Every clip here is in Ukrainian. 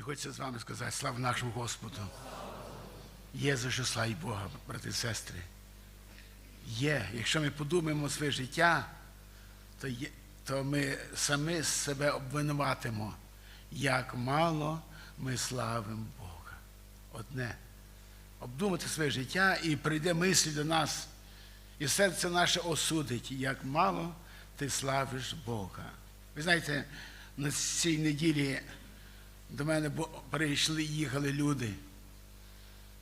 І хочу з вами сказати, слава нашому Господу. Є за що славі Бога, брати і сестри. Є. Якщо ми подумаємо своє життя, то, є, то ми самі себе обвинуватимо, як мало ми славимо Бога. Одне. Обдумати своє життя і прийде мисль до нас, і серце наше осудить, як мало ти славиш Бога. Ви знаєте, на цій неділі до мене прийшли, їхали люди.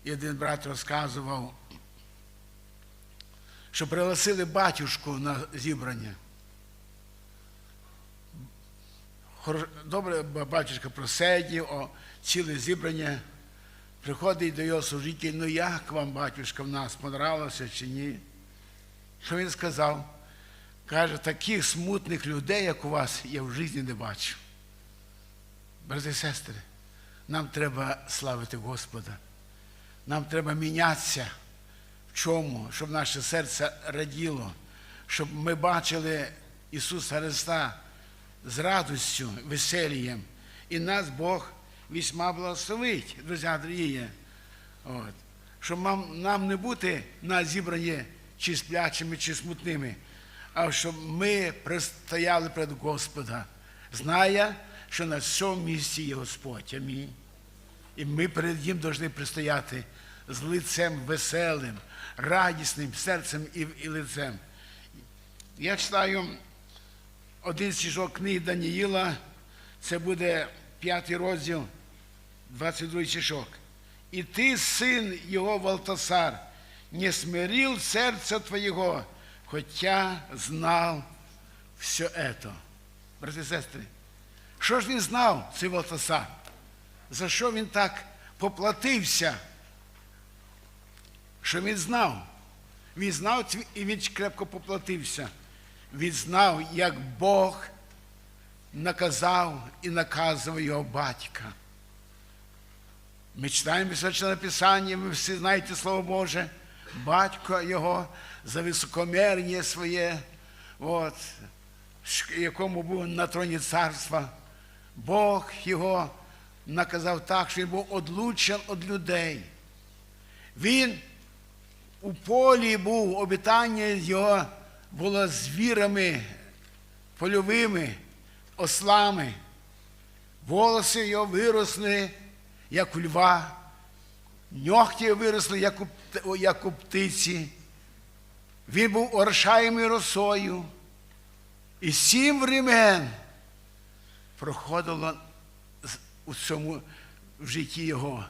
І один брат розказував, що пригласили батюшку на зібрання. Добре, батюшка просидів, о, ціле зібрання. Приходить до його служитель, ну як вам, батюшка, в нас понравилося чи ні? Що він сказав? Каже, таких смутних людей, як у вас, я в житті не бачу. Брати і сестри, нам треба славити Господа. Нам треба мінятися. В чому? Щоб наше серце раділо, щоб ми бачили Ісуса Христа з радістю, веселієм. І нас Бог весьма благословить, друзі дорогі. От. Щоб нам, нам не бути на зібранні чи сплячими, чи смутними, а щоб ми пристояли перед Господа, зная, що на цьому місці є Господь. Амінь. І ми перед Ним повинні пристояти з лицем веселим, радісним серцем і, і лицем. Я читаю один стіжок книги Даніїла, це буде п'ятий розділ, 22 стишок. І ти, син його Валтасар, не смирил серце твоего, хотя знав все это. Брати і сестри, що ж він знав, цей Валтасар? За що він так поплатився? Що він знав? Він знав і він крепко поплатився. Він знав, як Бог наказав і наказував його батька. Ми читаємо Священне Писання, ви всі знаєте Слово Боже, батько його за високомерніє своє, от, якому був на троні царства. Бог його наказав так, що він був одлучен від людей. Він у полі був, обітання його було звірами польовими, ослами. Волоси його виросли, як у льва, ногті виросли, як у, як у птиці. Він був орошаємий росою. І сім времен проходило у цьому в житті його.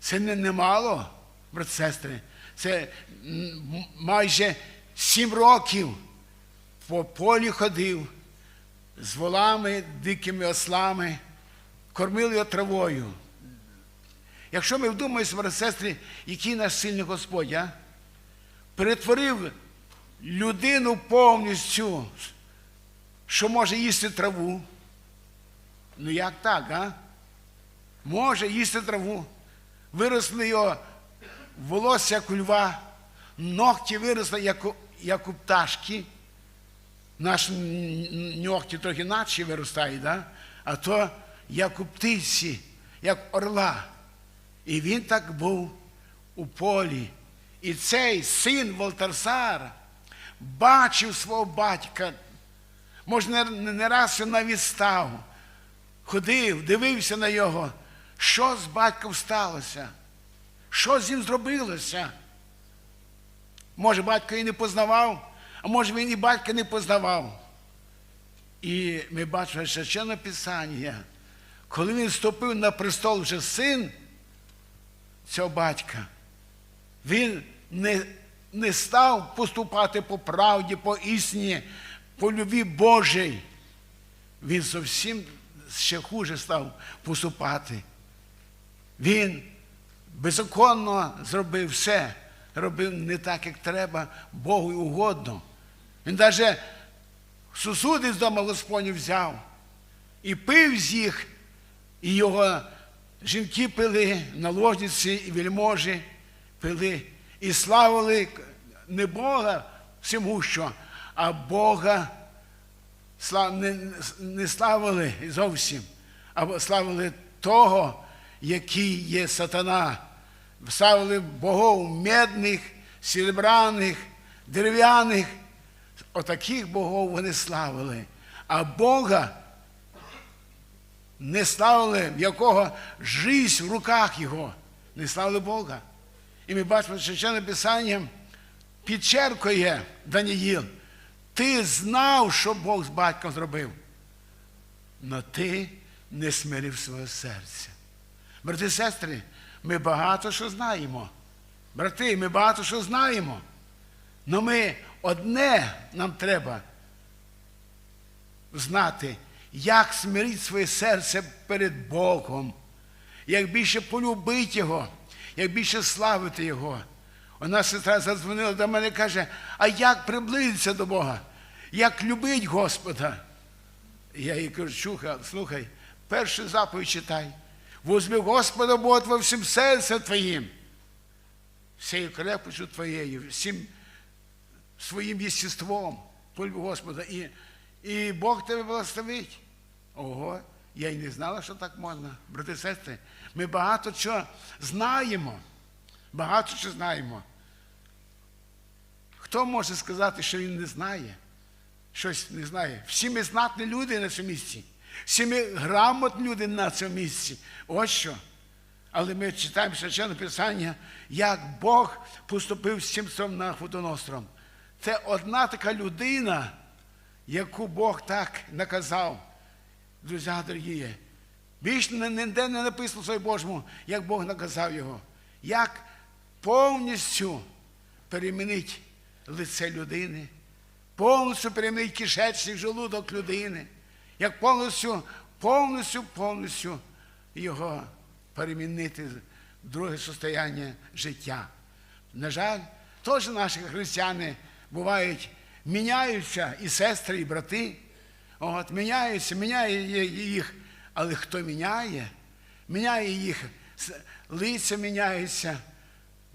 Це не немало, брат сестри. Це майже сім років по полі ходив з волами, дикими ослами, кормили його травою. Якщо ми вдумаємося, брат сестри, який наш сильний Господь, а? перетворив людину повністю, що може їсти траву. Ну як так, а? Може їсти траву. Виросли його волосся, як у льва, ногті виросли, як у, як у пташки. Наші ногті трохи наче виростають, да? а то як у птиці, як орла. І він так був у полі. І цей син Волтарсара бачив свого батька. Може, не, раз навіть став, ходив, дивився на його. Що з батьком сталося? Що з ним зробилося? Може, батько і не познавав, а може він і батька не познавав. І ми бачимо священне Писання, коли він ступив на престол вже син цього батька, він не, не став поступати по правді, по істині, по любві Божій. Він зовсім ще хуже став поступати. Він беззаконно зробив все, робив не так, як треба, Богу угодно. Він навіть сусуди з дому Господню взяв і пив з їх, і його жінки пили, наложниці і вельможі пили, і славили не Бога всемущого, а Бога не, славили зовсім, а славили того, який є сатана. Ставили богов медних, серебраних, дерев'яних. Отаких богов вони славили. А Бога не славили, в якого жизнь в руках його. Не славили Бога. І ми бачимо, що ще написанням підчеркує Даніїл. Ти знав, що Бог з батьком зробив. Но ти не смирив своє серце. Брати і сестри, ми багато що знаємо. Брати, ми багато що знаємо. Но ми одне нам треба знати, як смирити своє серце перед Богом, як більше полюбити Його, як більше славити Його. Одна сестра задзвонила до мене і каже, а як приблизитися до Бога? Як любить Господа? Я їй кажу, чуха, слухай, першу заповідь читай. Возлюб Господа Бога твого всім серцем твоїм, всією крепостю твоєю, всім своїм єстеством, полюб Господа. І, і Бог тебе благословить. Ого, я й не знала, що так можна. Брати сестри, ми багато чого знаємо. Багато чого знаємо. Хто може сказати, що він не знає? Щось не знає. Всі ми знатні люди на цьому місці. Всі ми грамотні люди на цьому місці. Ось що. Але ми читаємо священне Писання, як Бог поступив з Сімцом на Худоностром. Це одна така людина, яку Бог так наказав. Друзі дорогі. Більше ніде не написано в Божому, як Бог наказав його. Як повністю перемінити лице людини, повністю перемінити кишечник, желудок людини, як повністю, повністю, повністю його перемінити в друге состояння життя. На жаль, теж наші християни бувають, міняються і сестри, і брати. От, міняються, міняє їх. Але хто міняє? Міняє їх, лиця міняється,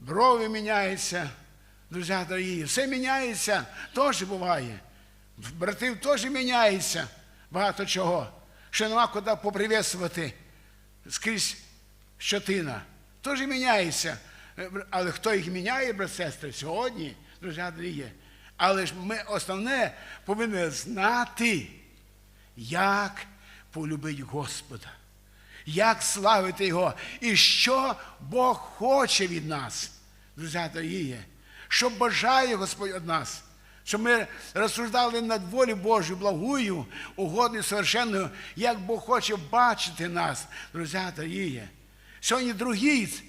брови міняються, друзі дорогі, все міняється, теж буває. Братів теж міняється багато чого. Що нема куди поприветствувати скрізь щотина. Теж міняється. Але хто їх міняє, брат сестри, сьогодні, друзі дорогі. Але ж ми основне повинні знати, як полюбити Господа, як славити Його, і що Бог хоче від нас, друзі дорогі, що бажає Господь від нас, щоб ми розсуждали над волю Божою, благою, угодною, совершенною, як Бог хоче бачити нас, друзі дорогі. Сьогодні другий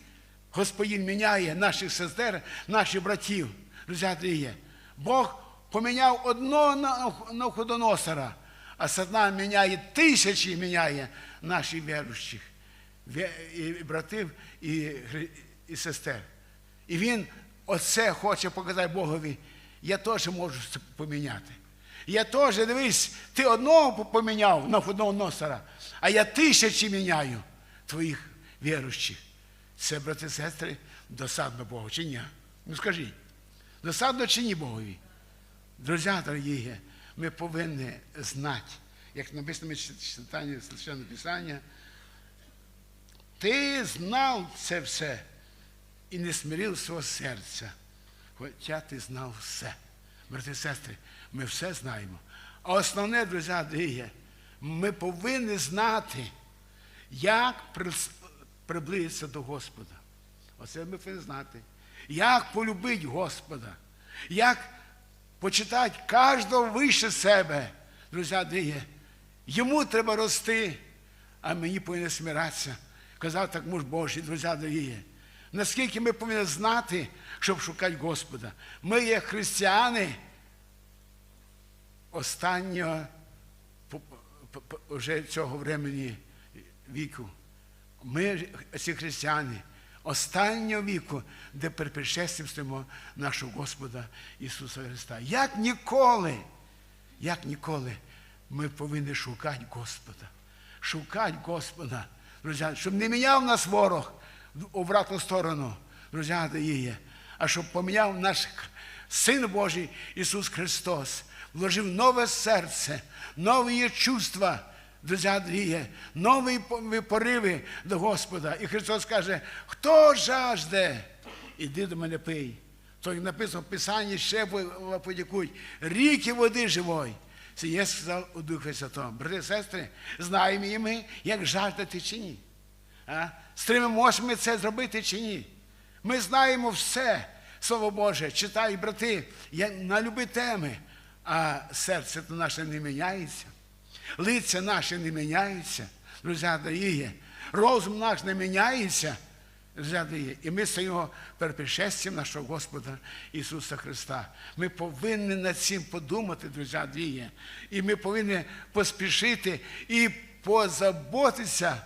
Господин міняє наших сестер, наших братів, друзі дорогі. Бог поміняв одного Навходоносора, а сатана міняє тисячі міняє наших віруючих, і братів, і, і сестер. І він оце хоче показати Богові. Я теж можу це поміняти. Я теж, дивись, ти одного поміняв на одного носора, а я тисячі міняю твоїх віруючих. Це, брати і сестри, досадно Богу, чи ні? Ну скажіть, досадно чи ні Богові? Друзі, дорогі, ми повинні знати, як написано в читанні Священного Писання, ти знав це все і не смирив свого серця, хоча ти знав все. Брати і сестри, ми все знаємо. А основне, друзі, дорогі, ми повинні знати, як приблизитися до Господа. Оце ми повинні знати. Як полюбити Господа, як почитати кожного вище себе, друзі, дорогі. Йому треба рости, а мені повинні смиратися. Казав так муж Божий, друзі дорогі. Наскільки ми повинні знати, щоб шукати Господа. Ми є християни останнього вже цього времени віку. Ми ці християни останнього віку, де перед нашого Господа Ісуса Христа. Як ніколи, як ніколи ми повинні шукати Господа. Шукати Господа, друзі, щоб не міняв нас ворог в обратну сторону, друзі, дорогі, а щоб поміняв наш Син Божий Ісус Христос, вложив нове серце, нові чувства Друзі, нові пориви до Господа. І Христос каже, хто жажде, іди до мене пий. То написано в Писанні ще подякують, ріки води живої. Це є сказав у Духі Святому. Брати і сестри, знаємо і ми, як жаждати чи ні. А? Стримимося ми це зробити чи ні? Ми знаємо все, Слово Боже, читай, брати, на любі теми, а серце наше не міняється, лиця наші не міняються, друзі дорогі, розум наш не міняється, друзі дорогі, і ми стоїмо перед пришестям нашого Господа Ісуса Христа. Ми повинні над цим подумати, друзі дорогі, і ми повинні поспішити і позаботитися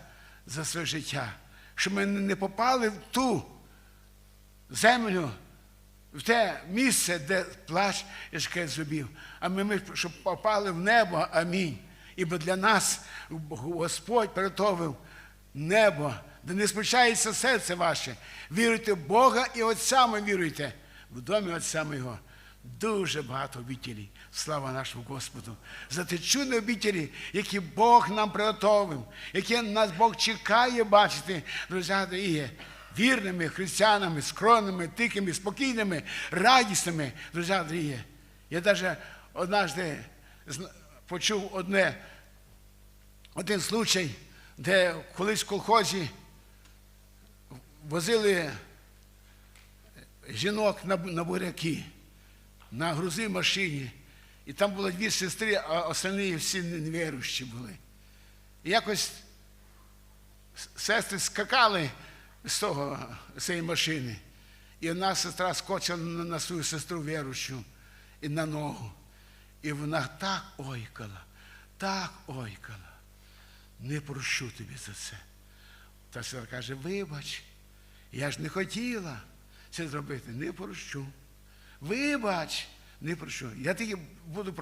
за своє життя, щоб ми не попали в ту землю, в те місце, де плач і зубів. А ми щоб попали в небо. Амінь. Ібо для нас Господь приготовив небо, де не смущається серце ваше. Віруйте в Бога і Отцями віруйте. В домі Отця Моєго дуже багато обітелей. Слава нашому Господу. За ті чудні обітелі, які Бог нам приготовив, які нас Бог чекає бачити, друзі дорогі вірними християнами, скромними, тихими, спокійними, радісними, друзі дорогі. Я навіть однажды почув одне, один случай, де колись в колхозі возили жінок на, на буряки, на грузи машині. І там було дві сестри, а остальні всі невіруючі були. І якось сестри скакали з того, з цієї машини. І одна сестра скочила на, свою сестру віруючу і на ногу. І вона так ойкала, так ойкала. Не прощу тобі за це. Та сестра каже, вибач, я ж не хотіла це зробити, не прощу. Вибач, не прощу. Я тільки буду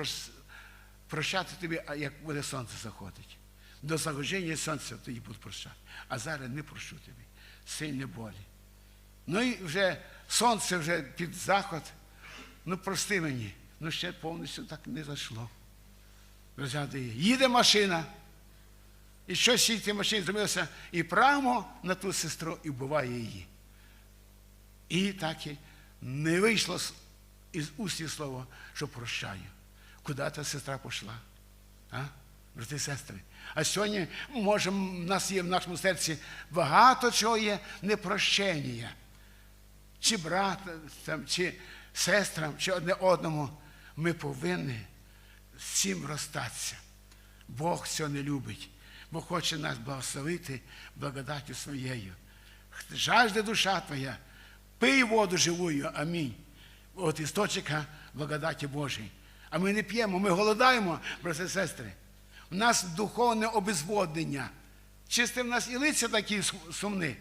прощати тобі, як буде сонце заходить. До заходження сонця тоді буду прощати. А зараз не прощу тобі. Сильні болі. Ну і вже сонце вже під заход. Ну прости мені. Ну ще повністю так не зайшло. Дорогі, їде машина. І щось в цій машині зробилося і прямо на ту сестру і вбиває її. І так і не вийшло із уст слова, що прощаю. Куди та сестра пішла? А? Брати і сестри. А сьогодні, може, в нас є в нашому серці багато чого є непрощення. Чи братам, чи сестрам, чи одне одному. Ми повинні з цим розстатися. Бог цього не любить, бо хоче нас благословити благодаттю своєю. Жажде душа твоя, пий воду живую, амінь. От істочника благодаті Божої. А ми не п'ємо, ми голодаємо, брати і сестри. У нас духовне обезводнення. Чисте в нас і лиця такі сумні.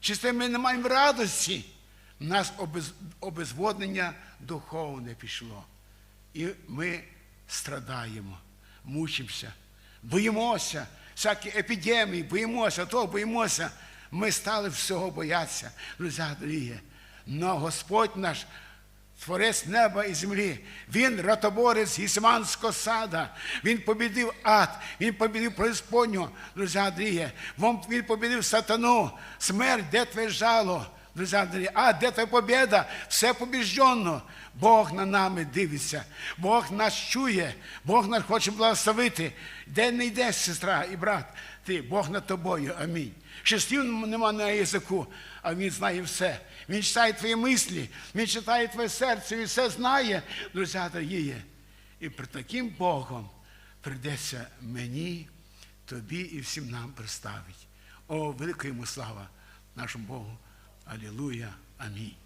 Чисте ми не маємо радості. У нас обез, обезводнення духовне пішло. І ми страдаємо, мучимося, боїмося, всякі епідемії, боїмося, того боїмося. Ми стали всього боятися, друзі дорогі. Но Господь наш, Творець неба і землі, Він ротоборець Гісманського сада, Він побідив ад, Він побідив преисподню, друзі дорогі. Він побідив сатану, смерть, де твоє жало, друзі дорогі. А де твоя побіда? Все побіжджено. Бог на нами дивиться, Бог нас чує, Бог нас хоче благословити. Де не йдеш, сестра і брат, ти, Бог над тобою. Амінь. Шестів нема на язику, а він знає все. Він читає твої мислі, він читає твоє серце, він все знає, друзі дорогі. І при таким Богом прийдеться мені, тобі і всім нам представить. О, велика йому слава нашому Богу. Алілуя. Амінь.